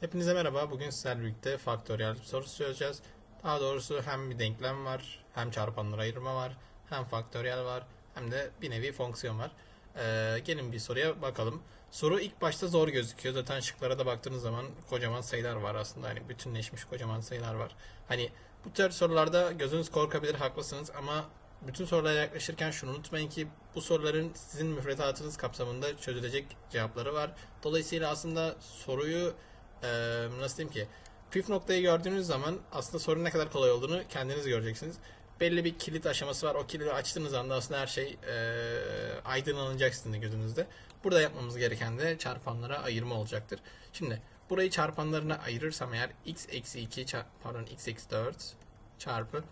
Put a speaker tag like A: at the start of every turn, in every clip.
A: Hepinize merhaba. Bugün sizlerle birlikte faktöriyel bir soru çözeceğiz. Daha doğrusu hem bir denklem var, hem çarpanlara ayırma var, hem faktöriyel var, hem de bir nevi fonksiyon var. Ee, gelin bir soruya bakalım. Soru ilk başta zor gözüküyor. Zaten şıklara da baktığınız zaman kocaman sayılar var aslında. Hani bütünleşmiş kocaman sayılar var. Hani bu tür sorularda gözünüz korkabilir, haklısınız ama bütün sorulara yaklaşırken şunu unutmayın ki bu soruların sizin müfredatınız kapsamında çözülecek cevapları var. Dolayısıyla aslında soruyu eee, nasıl diyeyim ki püf noktayı gördüğünüz zaman aslında sorunun ne kadar kolay olduğunu kendiniz göreceksiniz. Belli bir kilit aşaması var. O kilidi açtığınız anda aslında her şey eee aydınlanacak sizin de gözünüzde. Burada yapmamız gereken de çarpanlara ayırma olacaktır. Şimdi burayı çarpanlarına ayırırsam eğer x eksi 2 çar- pardon x eksi 4 çarpı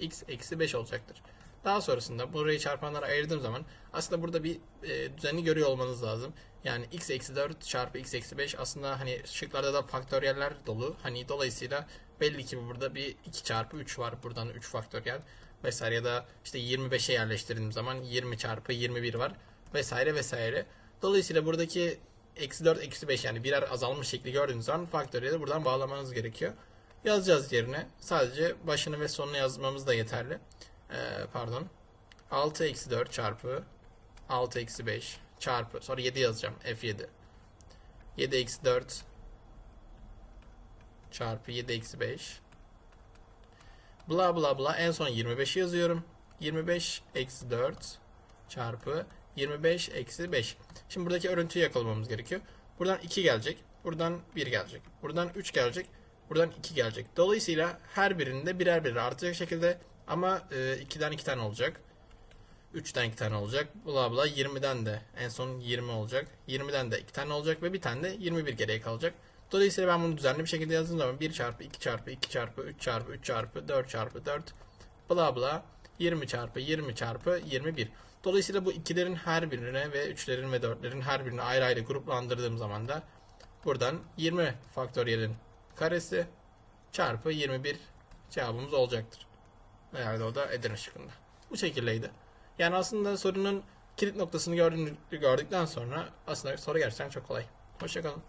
A: x eksi 5 olacaktır. Daha sonrasında burayı çarpanlara ayırdığım zaman aslında burada bir e, düzeni görüyor olmanız lazım. Yani x eksi 4 çarpı x eksi 5 aslında hani şıklarda da faktöriyeller dolu. Hani dolayısıyla belli ki burada bir 2 çarpı 3 var. Buradan 3 faktöriyel vesaire ya da işte 25'e yerleştirdiğim zaman 20 çarpı 21 var vesaire vesaire. Dolayısıyla buradaki eksi 4 eksi 5 yani birer azalmış şekli gördüğünüz zaman faktöriyeli buradan bağlamanız gerekiyor. Yazacağız yerine. Sadece başını ve sonunu yazmamız da yeterli. Ee, pardon. 6 eksi 4 çarpı 6 eksi 5 çarpı sonra 7 yazacağım F7 7 eksi 4 çarpı 7 eksi 5 bla bla bla en son 25'i yazıyorum. 25 eksi 4 çarpı 25 eksi 5 şimdi buradaki örüntüyü yakalamamız gerekiyor. Buradan 2 gelecek buradan 1 gelecek buradan 3 gelecek buradan 2 gelecek. Dolayısıyla her birinde birer birer artacak şekilde ama 2'den 2 tane olacak 3'ten 2 tane olacak. Bla bla 20'den de en son 20 olacak. 20'den de 2 tane olacak ve bir tane de 21 geriye kalacak. Dolayısıyla ben bunu düzenli bir şekilde yazdığım zaman 1 çarpı 2 çarpı 2 çarpı 3 çarpı 3 çarpı 4 çarpı 4 bla bla 20 çarpı 20 çarpı 21. Dolayısıyla bu ikilerin her birine ve üçlerin ve dörtlerin her birine ayrı ayrı gruplandırdığım zaman da buradan 20 faktöriyelin karesi çarpı 21 cevabımız olacaktır. Herhalde o da Edirne şıkkında. Bu şekildeydi. Yani aslında sorunun kilit noktasını gördüğünü- gördükten sonra aslında soru gerçekten çok kolay. Hoşçakalın.